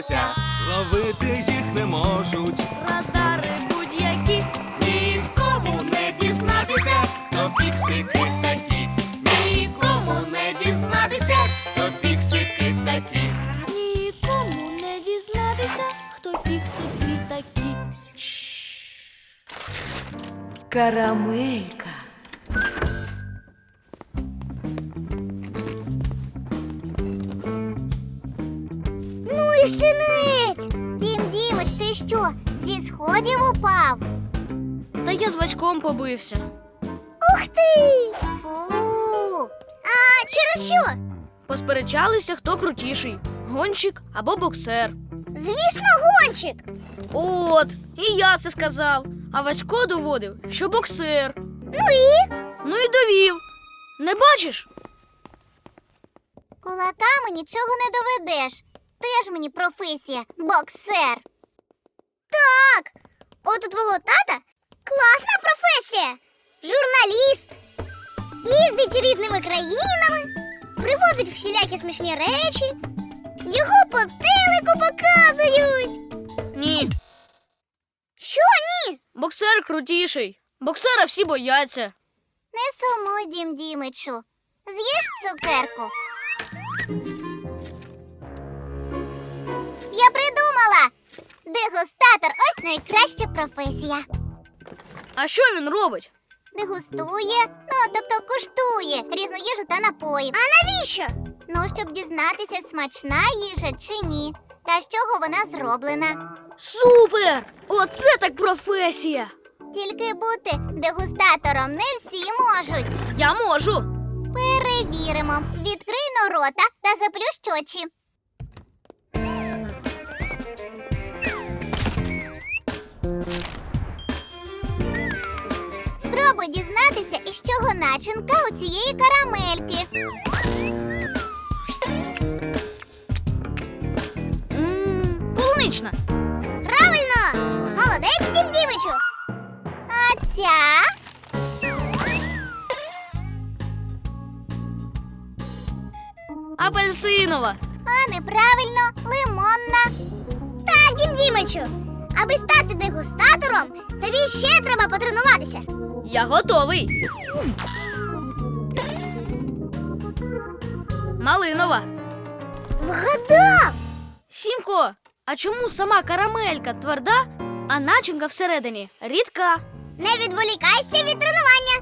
вдалося. Ловити їх не можуть. Радари будь-які, нікому не дізнатися, хто фіксики такі, нікому не дізнатися, хто фіксики такі. Нікому не дізнатися, хто фіксики такі. Карамелька. І шинець! Дім Дімич, ти що? Зі сходів упав? Та я з Васьком побився. Ух ти! Фу! А через що? Посперечалися, хто крутіший гонщик або боксер. Звісно, гонщик! От, і я це сказав. А Васько доводив, що боксер. Ну і? Ну і довів. Не бачиш? Кулаками нічого не доведеш. Теж мені професія боксер. Так, от у твого тата класна професія. Журналіст. Їздить різними країнами, привозить всілякі смішні речі. Його по телеку показують. Ні. Що ні? Боксер крутіший. Боксера всі бояться. Не сумуй, дім Дімичу. З'їж цукерку. Дегустатор ось найкраща професія. А що він робить? Дегустує, ну тобто куштує різну їжу та напої. А навіщо? Ну, щоб дізнатися, смачна їжа чи ні, та з чого вона зроблена. Супер! Оце так професія! Тільки бути дегустатором не всі можуть. Я можу. Перевіримо. Відкрий но рота та заплющ очі. Із чого начинка у цієї карамельки. м полунична. Правильно! Молодець, Дім Дімичу! А ця? Апельсинова. А неправильно, лимонна. Так, Дім Дімичу, аби стати дегустатором, тобі ще треба потренуватися. Я готовий. Малинова. Вгадав! Сімко, а чому сама карамелька тверда, а начинка всередині рідка? Не відволікайся від тренування.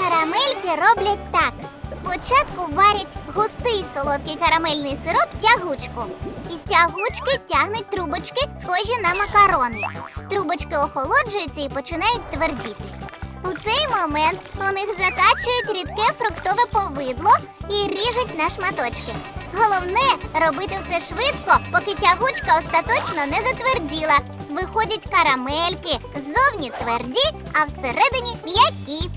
Карамельки роблять так. Спочатку варять густий солодкий карамельний сироп тягучку. Із тягучки тягнуть трубочки, схожі на макарони. Трубочки охолоджуються і починають твердіти. У цей момент у них закачують рідке фруктове повидло і ріжуть на шматочки. Головне робити все швидко, поки тягучка остаточно не затверділа. Виходять карамельки, ззовні тверді, а всередині м'які.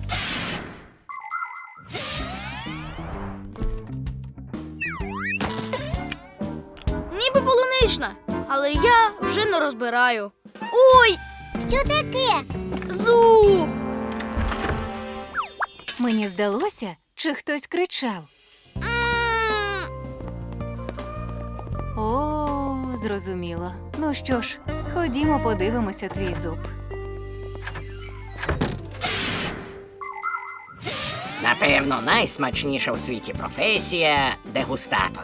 Ніби полунична, але я вже не розбираю. Ой, Що таке? зуб! Мені здалося, чи хтось кричав. О, зрозуміло. Ну що ж, ходімо, подивимося твій зуб. Напевно, найсмачніша у світі професія дегустатор.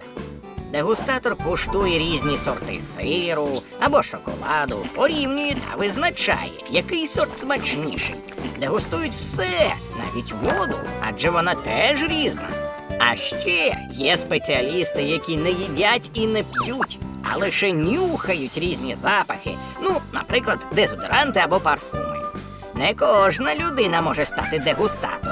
Дегустатор куштує різні сорти сиру або шоколаду, порівнює та визначає, який сорт смачніший. Дегустують все, навіть воду, адже вона теж різна. А ще є спеціалісти, які не їдять і не п'ють, а лише нюхають різні запахи, ну, наприклад, дезодоранти або парфуми. Не кожна людина може стати дегустатором.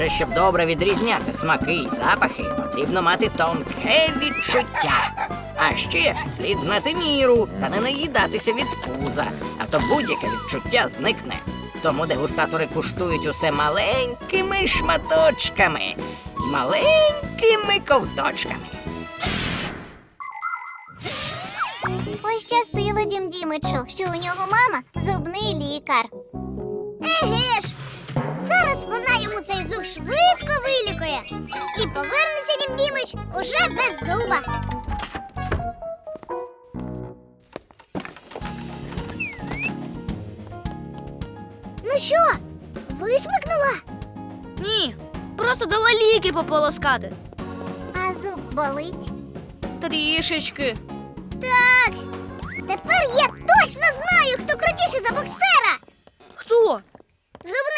Адже щоб добре відрізняти смаки і запахи, потрібно мати тонке відчуття. А ще слід знати міру та не наїдатися від пуза, а то будь-яке відчуття зникне. Тому дегустатори куштують усе маленькими шматочками і маленькими ковточками. Пощастило Дім Дімичу, що у нього мама зубний лікар. Еге ж, зараз вона йому цей зуб швидко вилікує. І повернеться Дім Дімич уже без зуба. Ну що, висмикнула? Ні, просто дала ліки пополоскати. А зуб болить. Трішечки. Так. Тепер я точно знаю, хто крутіший за боксера. Хто? Лікарів